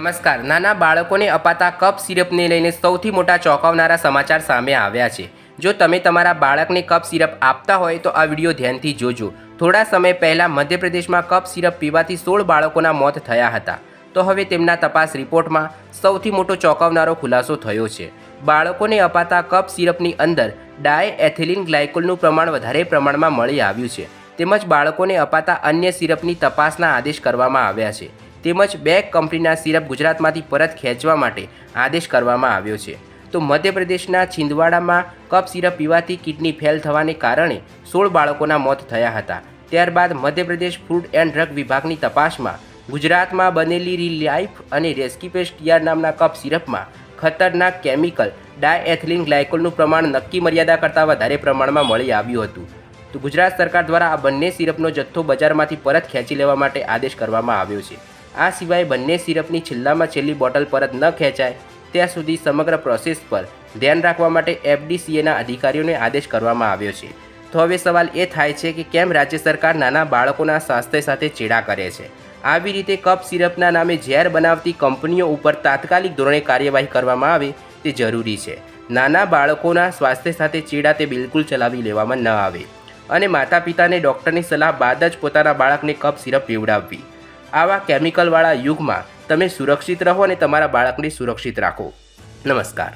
નમસ્કાર. નાના બાળકોને અપાતા કપ સિરપને લઈને સૌથી મોટા ચોંકાવનારા સમાચાર સામે આવ્યા છે. જો તમે તમારા બાળકને કપ સિરપ આપતા હોય તો આ વીડિયો ધ્યાનથી જોજો. થોડા સમય પહેલાં મધ્યપ્રદેશમાં કપ સિરપ પીવાથી સોળ બાળકોના મોત થયા હતા. તો હવે તેમના તપાસ રિપોર્ટમાં સૌથી મોટો ચોંકાવનારો ખુલાસો થયો છે. બાળકોને અપાતા કપ સિરપની અંદર ડાય એથિલિન ગ્લાયકોલનું પ્રમાણ વધારે પ્રમાણમાં મળી આવ્યું છે. તેમજ બાળકોને અપાતા અન્ય સિરપની તપાસના આદેશ કરવામાં આવ્યા છે. તેમજ બે કંપનીના સિરપ ગુજરાતમાંથી પરત ખેંચવા માટે આદેશ કરવામાં આવ્યો છે. તો મધ્યપ્રદેશના છિંદવાડામાં કપ સિરપ પીવાથી કિડની ફેલ થવાને કારણે સોળ બાળકોના મોત થયા હતા. ત્યારબાદ મધ્યપ્રદેશ ફૂડ એન્ડ ડ્રગ વિભાગની તપાસમાં ગુજરાતમાં બનેલી રિલાઇફ અને રેસ્કીપેસ ટીઆર નામના કપ સિરપમાં ખતરનાક કેમિકલ, ડાયએથિલિન ગ્લાયકોલનું પ્રમાણ નક્કી મર્યાદા કરતાં વધારે પ્રમાણમાં મળી આવ્યું હતું. તો ગુજરાત સરકાર દ્વારા આ બંને સિરપનો જથ્થો બજારમાંથી પરત ખેંચી લેવા માટે આદેશ કરવામાં આવ્યો છે. આ સિવાય બંને સિરપની છેલ્લામાં છેલ્લી બોટલ પરત ન ખેંચાય, ત્યાં સુધી સમગ્ર પ્રોસેસ પર ધ્યાન રાખવા માટે એફડીસીએના અધિકારીઓને આદેશ કરવામાં આવ્યો છે. તો હવે સવાલ એ થાય છે કે કેમ રાજ્ય સરકાર નાના બાળકોના સ્વાસ્થ્ય સાથે ચેડા કરે છે? આવી રીતે કપ સિરપના નામે ઝેર બનાવતી કંપનીઓ ઉપર તાત્કાલિક ધોરણે કાર્યવાહી કરવામાં આવે તે જરૂરી છે. નાના બાળકોના સ્વાસ્થ્ય સાથે ચેડા તે બિલકુલ ચલાવી લેવામાં ન આવે. અને માતા પિતાને ડૉક્ટરની સલાહ બાદ જ પોતાના બાળકને કપ સિરપ પીવડાવવી. આવા કેમિકલવાળા યુગમાં તમે સુરક્ષિત રહો અને તમારા બાળકને સુરક્ષિત રાખો. નમસ્કાર.